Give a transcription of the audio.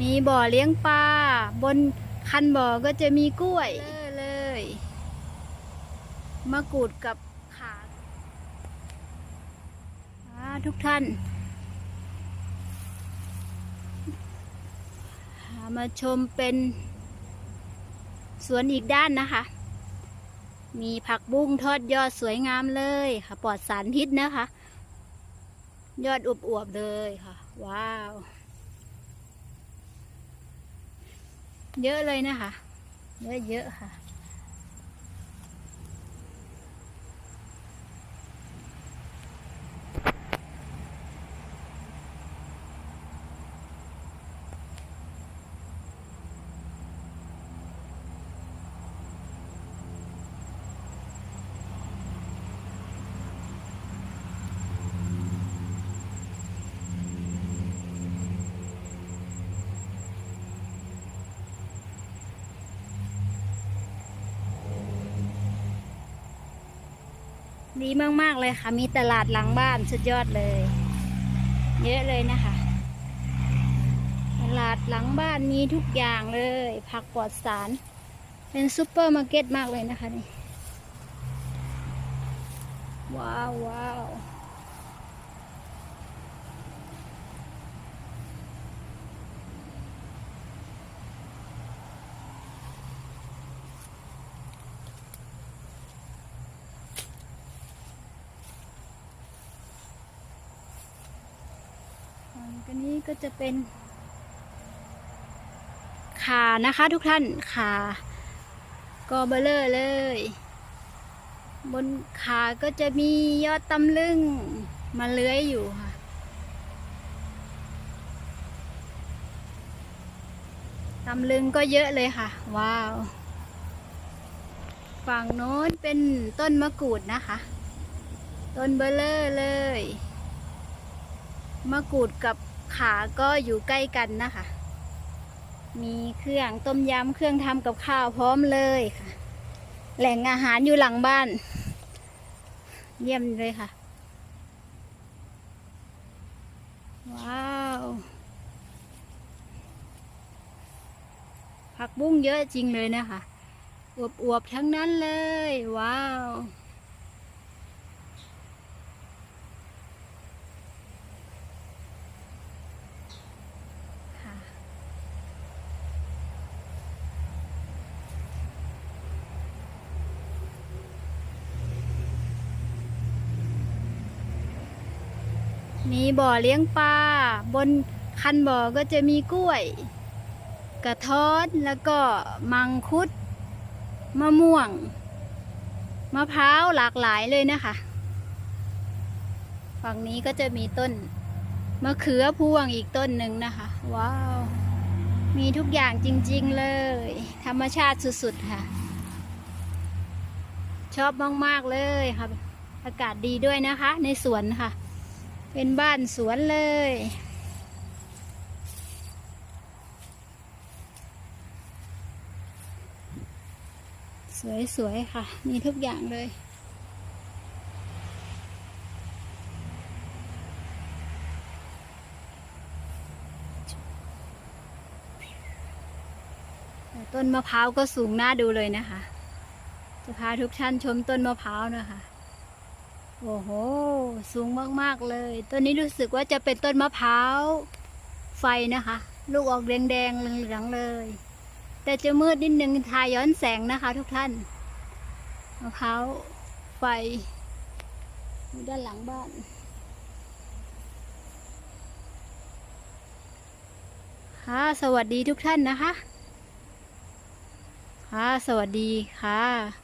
มีบ่อเลี้ยงปลาบนคันบ่อก็จะมีกล้วยเลย มะกรูดกับขาทุกท่าน มาชมเป็นสวนอีกด้านนะคะ มีผักบุ้งทอดยอดสวยงามเลยค่ะ ปลอดสารพิษนะคะ ยอดอวบๆเลยค่ะ ว้าว เยอะเลยนะคะ เยอะเยอะๆค่ะ ดีมาก ๆ เลยค่ะ มีตลาดหลังบ้านสุดยอดเลย เยอะเลยนะคะ ตลาดหลังบ้านมีทุกอย่างเลย ผักปลอดสาร เป็นซูเปอร์มาร์เก็ตมากเลยนะคะนี่ ว้าวว้าว อันนี้ ก็จะเป็นขานะคะทุกท่านขากอเบลเลอร์เลย บนขาก็จะมียอดตำลึงมาเลื้อยอยู่ค่ะ ตำลึงก็เยอะเลยค่ะ ว้าว ฝั่งโน้นเป็นต้นมะกรูดนะคะ ต้นเบลเลอร์เลย มะกรูดกับ ขาก็อยู่ใกล้กันนะคะ มีเครื่องต้มยำเครื่องทำกับข้าวพร้อมเลยค่ะ แหล่งอาหารอยู่หลังบ้าน เยี่ยมเลยค่ะ ว้าว ผักบุ้งเยอะจริงเลยนะคะอวบๆทั้งนั้นเลย ว้าว มีบ่อเลี้ยงปลาบนคันบ่อก็จะมีกล้วย กระท้อนแล้วก็มังคุด มะม่วง มะพร้าวหลากหลายเลยนะคะ ฝั่งนี้ก็จะมีต้นมะเขือพวงอีกต้นหนึ่งนะคะ ว้าว มีทุกอย่างจริง ๆ เลย ธรรมชาติสุด ๆ ค่ะ ชอบมาก ๆ เลยค่ะ อากาศดีด้วยนะคะ ในสวนค่ะ เป็นบ้านสวนเลย สวยๆค่ะ มีทุกอย่างเลยต้นมะพร้าวก็สูงน่าดูเลยนะคะ จะพาทุกท่านชมต้นมะพร้าวนะคะ โอ้โห สูงมากๆเลย ต้นนี้รู้สึกว่าจะเป็นต้นมะพร้าว ไฟนะคะ ลูกออกแดงๆเหลืองๆเลย แต่จะมืดนิดนึงทาย้อนแสงนะคะ ทุกท่าน มะพร้าว ไฟด้านหลังบ้านค่ะสวัสดีทุกท่านนะคะ ค่ะ สวัสดีค่ะ